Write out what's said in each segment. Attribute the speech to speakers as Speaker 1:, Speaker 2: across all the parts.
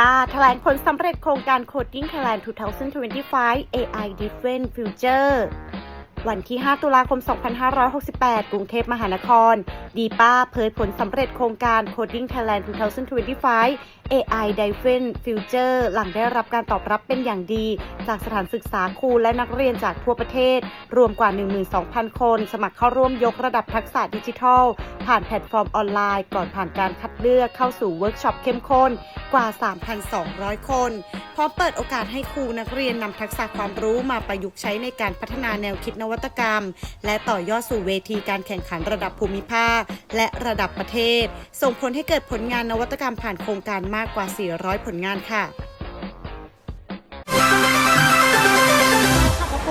Speaker 1: ป้าแถลงผลสำเร็จโครงการ Coding Thailand 2025 AI Different Future วันที่ 5 ตุลาคม 2568 กรุงเทพมหานคร ดีป้าเผยผลสำเร็จโครงการ Coding Thailand 2025 AI Different Future หลังได้รับการตอบรับเป็นอย่างดี จากสถานศึกษาครูและนักเรียนจากทั่วประเทศ รวมกว่า 12,000 คน สมัครเข้าร่วมยกระดับทักษะดิจิทัล ผ่านแพลตฟอร์มออนไลน์ ก่อนผ่านการคัดเลือกเข้าสู่เวิร์กช็อปเข้มข้นกว่า 3,200 คน พร้อมเปิดโอกาสให้ครูนักเรียนนำทักษะความรู้มาประยุกต์ใช้ในการพัฒนาแนวคิดนวตกรรม และต่อยอดสู่เวทีการแข่งขันระดับภูมิภาค และระดับประเทศ ส่งผลให้เกิดผลงานนวัตกรรมผ่านโครงการมากกว่า 400 ผลงานค่ะ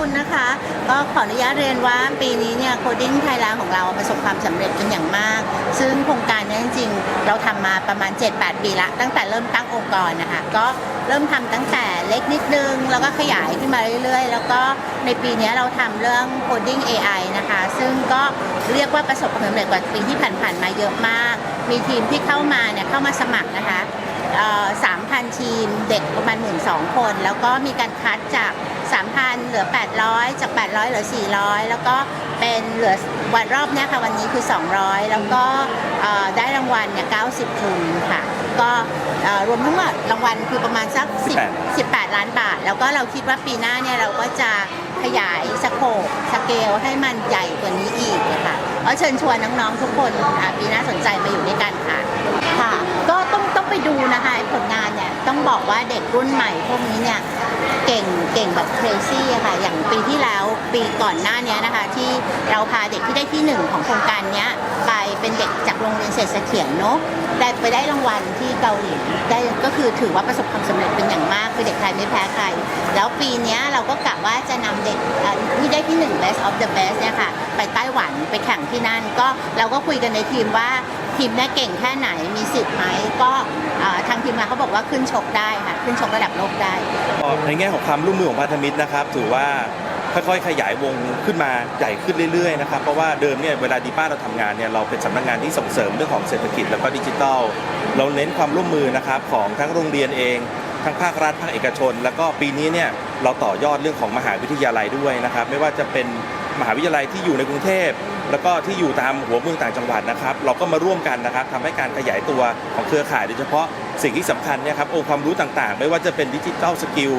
Speaker 2: คุณนะคะ ก็ขออนุญาตเรียนว่าปีนี้เนี่ยโคดิ้งไทยแลนด์ของเราประสบความสำเร็จเป็นอย่างมาก ซึ่งโครงการนี้จริงๆ เราทำมาประมาณ 7-8 ปีละ ตั้งแต่เริ่มตั้งองค์กรนะคะ ก็เริ่มทำตั้งแต่เล็กนิดนึง แล้วก็ขยายขึ้นมาเรื่อยๆ แล้วก็ในปีนี้เราทำเรื่อง coding AI นะคะ ซึ่งก็เรียกว่าประสบความสำเร็จกว่าปีที่ผ่านๆมาเยอะมาก มีทีมที่เข้ามาเนี่ยเข้ามาสมัครนะคะสามพันทีมเด็กประมาณหมื่นสองคน แล้วก็มีการคัดจาก 3,000 เหลือ 800 จาก 800 เหลือ 400 แล้วก็เป็นเหลือวันรอบเนี้ยค่ะวันนี้คือ 200 แล้วก็เอ่อได้รางวัลเนี่ย 90 ทุนค่ะ ก็เอ่อรวมทั้งหมดรางวัลคือประมาณสัก10 18 ล้านบาท แล้วก็เราคิดว่าปีหน้าเนี่ยเราก็จะขยายสโคปสเกลให้มันใหญ่กว่านี้อีกนะคะก็เชิญชวนน้องๆทุกคนอะปีหน้าสนใจมาอยู่ด้วยกันค่ะค่ะ ก็ต้องต้องไปดูนะคะไอ้ผลงานเนี่ยต้องบอกว่าเด็กรุ่นใหม่พวกนี้เนี่ย เก่งเก่งแบบ crazy อะค่ะ อย่างปีที่แล้วปีก่อนหน้านี้นะคะ ที่เราพาเด็กที่ได้ที่หนึ่งของโครงการนี้ไปเป็นเด็กจากโรงเรียนเศรษฐเสถียรเนาะได้ไปได้รางวัลที่เกาหลีได้ก็คือถือว่าประสบความสำเร็จเป็นอย่างมาก คือเด็กไทยไม่แพ้ใคร แล้วปีนี้เราก็กะว่าจะนำเด็กที่ได้ที่หนึ่ง best of the best เนี่ยค่ะไปไต้หวันไปแข่งที่นั่น ก็เราก็คุยกันในทีมว่าทีมเนี่ยเก่งแค่ไหนมีสิทธิ์ไหมก็ทางทีมงานเขาบอกว่าขึ้นชกได้ค่ะขึ้นชกระดับโลกได้
Speaker 3: ในแง่ของความร่วมมือของพันธมิตรนะครับ ถือว่าค่อยๆ ขยายวงขึ้นมาใหญ่ขึ้นเรื่อยๆนะครับเพราะว่าเดิมเนี่ยเวลาดีป้าเราทำงานเนี่ยเราเป็นสำนักงานที่ส่งเสริมเรื่องของเศรษฐกิจแล้วก็ดิจิทัล เราเน้นความร่วมมือนะครับของทั้งโรงเรียนเองทั้งภาครัฐภาคเอกชน แล้วก็ปีนี้เนี่ยเราต่อยอดเรื่องของมหาวิทยาลัยด้วยนะครับ ไม่ว่าจะเป็น มหาวิทยาลัยที่อยู่ในกรุงเทพ แล้วก็ที่อยู่ตามหัวเมืองต่างจังหวัดนะครับ เราก็มาร่วมกันนะครับทำให้การขยายตัวของเครือข่ายโดยเฉพาะสิ่งที่สำคัญเนี่ยครับองค์ความรู้ต่างๆ ไม่ว่าจะเป็นดิจิทัลสกิล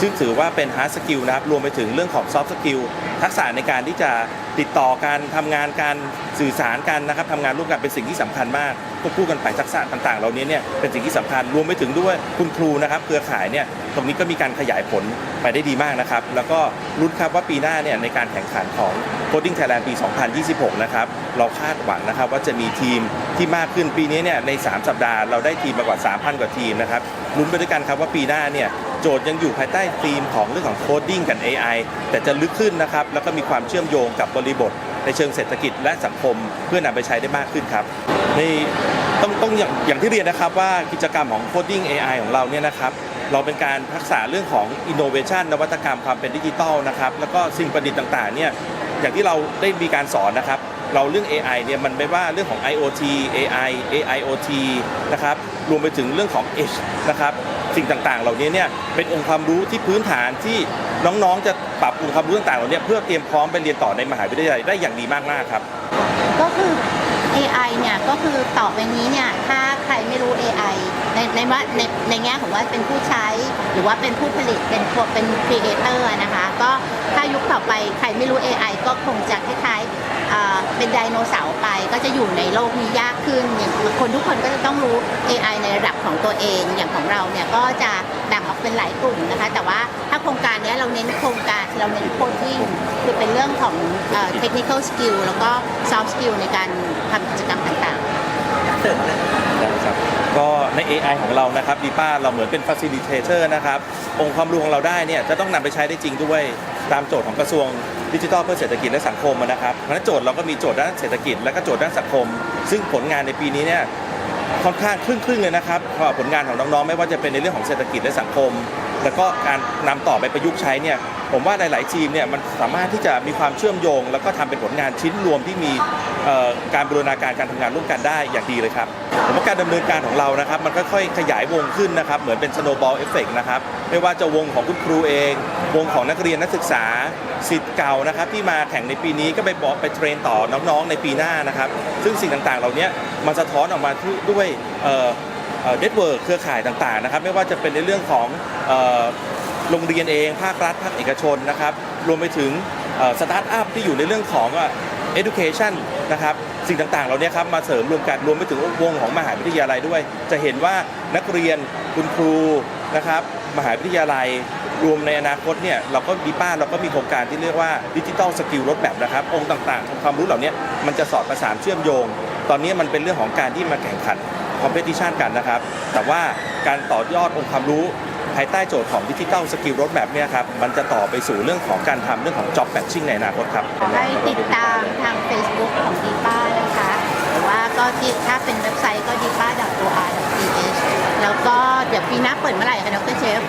Speaker 3: ซึ่งถือว่าเป็นฮาร์ดสกิลนะครับรวมไปถึงเรื่องของซอฟต์สกิลทักษะในการที่จะ ติดต่อการทำงานการสื่อสารกันนะครับทำงานร่วมกันเป็นสิ่งที่สำคัญมากควบคู่กันไปทักษะต่างๆ เหล่านี้เนี่ยเป็นสิ่งที่สำคัญรวมไปถึงด้วยคุณครูนะครับเครือข่ายเนี่ยตรงนี้ก็มีการขยายผลไปได้ดีมากนะครับ แล้วก็รุ้นครับว่าปีหน้าเนี่ยในการแข่งขันของ Coding Thailand ปี 2026 นะครับ เราคาดหวังนะครับว่าจะมีทีมที่มากขึ้นปีนี้เนี่ยใน 3 สัปดาห์เราได้ทีมมากกว่า 3,000 กว่าทีมนะครับลุ้นไปด้วยกันครับว่าปีหน้าเนี่ย โจทย์ยังอยู่ภายใต้ธีมของเรื่องของโคดดิ้งกับ AI แต่จะลึกขึ้นนะครับ แล้วก็มีความเชื่อมโยงกับบริบท ในเชิงเศรษฐกิจและสังคมเพื่อนำไปใช้ได้มากขึ้นครับในต้องต้องอย่างอย่างที่เรียนนะครับว่ากิจกรรมของ Coding AI ของเราเนี่ยนะครับเราเป็นการทักษะเรื่องของ innovation นวัตกรรมความเป็นดิจิทัลนะครับแล้วก็สิ่งประดิษฐ์ต่างๆเนี่ยอย่างที่เราได้มีการสอนนะครับ เราเรื่อง AI เนี่ยมันไม่ว่าเรื่องของ IoT AI AIoT นะครับรวมไปถึงเรื่องของ Edge นะครับ สิ่งต่างๆ เหล่านี้เนี่ยเป็นองค์ความรู้ที่พื้นฐานที่น้องๆ จะปรับองค์ความรู้ต่างๆเหล่านี้เพื่อเตรียมพร้อมไปเรียนต่อในมหาวิทยาลัยได้อย่างดีมากๆครับ
Speaker 2: ก็คือ AI เนี่ยก็คือต่อไปนี้เนี่ยถ้าใครไม่รู้ AI ในในว่าในในแง่ของว่าเป็นผู้ใช้ หรือว่าเป็นผู้ผลิตเป็นพวกเป็น creator อะนะคะ ก็ถ้ายุคต่อไปใครไม่รู้ AI ก็คงจะคล้ายๆ เป็นไดโนเสาร์ไปก็จะอยู่ในโลกนี้ยากขึ้นอย่างคนทุกคนก็จะต้องรู้ AI ในระดับของตัวเองอย่างของเราเนี่ยก็จะแบ่งออกเป็นหลายกลุ่มนะคะ แต่ว่าถ้าโครงการนี้เราเน้นโครงการเราเน้นโคดดิ้งคือเป็นเรื่องของเอ่อ technical skill แล้วก็ soft skill ในการทำกิจกรรมต่างๆ
Speaker 3: นะครับก็ใน AI ของเรานะครับดีป้าเราเหมือนเป็น facilitator นะครับ องค์ความรู้ของเราได้เนี่ยจะต้องนำไปใช้ได้จริงด้วย ตามโจทย์ของกระทรวงดิจิทัลเพื่อเศรษฐกิจและสังคมนะครับเพราะฉะนั้นโจทย์เราก็มีโจทย์ด้านเศรษฐกิจและก็โจทย์ด้านสังคม ซึ่งผลงานในปีนี้เนี่ยค่อนข้างครึ่งๆเลยนะครับเพราะผลงานของน้องๆไม่ว่าจะเป็นในเรื่องของเศรษฐกิจและสังคม แล้วก็การนำต่อไปประยุกต์ใช้เนี่ยผมว่าหลาย ๆ ทีมเนี่ยมันสามารถที่จะมีความเชื่อมโยง แล้วก็ทำเป็นผลงานชิ้นรวมที่มีการบูรณาการการทำงานร่วมกันได้อย่างดีเลยครับผมว่าการดำเนินการของเรานะครับมันค่อย ๆ ขยายวงขึ้นนะครับเหมือนเป็น snowball effect นะครับไม่ว่าจะวงของคุณครูเอง วงของนักเรียนนักศึกษาสิทธิ์เก่านะครับที่มาแข่งในปีนี้ก็ไปบอกไปเทรนต่อน้อง ๆ ในปีหน้านะครับ ซึ่งสิ่งต่าง ๆ เหล่านี้มันสะท้อนออกมาด้วย เน็ตเวิร์กเครือข่ายต่างๆนะครับไม่ว่าจะเป็นในเรื่องของโรงเรียนเองภาครัฐภาคเอกชนนะครับรวมไปถึงสตาร์ทอัพที่อยู่ในเรื่องของเอ่อ education นะครับสิ่งต่างๆ เหล่านี้ครับมาเสริมรวมกันรวมไปถึงวงของมหาวิทยาลัยด้วย จะเห็นว่านักเรียนคุณครูนะครับมหาวิทยาลัยรวมในอนาคตเนี่ยเราก็ดีป้าเราก็มีโครงการที่เรียกว่าดิจิทัลสกิลรถแบบนะครับ องค์ต่างๆ ความรู้เหล่านี้มันจะสอดประสานเชื่อมโยง ตอนนี้มันเป็นเรื่องของการที่มาแข่งขัน คอมเพติชันกันนะครับ แต่ว่าการต่อยอดองค์ความรู้ภายใต้โจทย์ของดิจิทัลสกิลรถแบบเนี่ยครับ มันจะต่อไปสู่เรื่องของการทำเรื่องของ job matching ในอนาคตครับ
Speaker 2: ให้ติดตามทาง Facebook ของดีป้านะคะหรือว่าก็ที่ถ้าเป็นเว็บไซต์ก็ d i p a o r th แล้วก็เดี๋ยวปีหน้าเปิดเมื่อไหร่คะดรเชฟ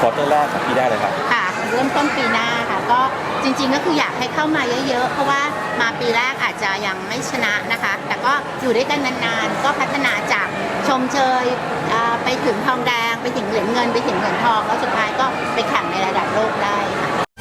Speaker 3: ควอเตอร์แรกของพี่ได้เลยครับ
Speaker 2: ค่ะ เริ่มต้นปีหน้าค่ะ ก็จริงๆก็คืออยากให้เข้ามาเยอะๆ เพราะว่า มาปีแรกอาจจะยังไม่ชนะนะคะ แต่ก็อยู่ด้วยกันนานๆ ก็พัฒนาจากชมเชยไปถึงทองแดง ไปถึงเหรียญเงิน ไปถึงเหรียญทอง แล้วสุดท้ายก็ไปแข่งในระดับโลกได้ค่ะ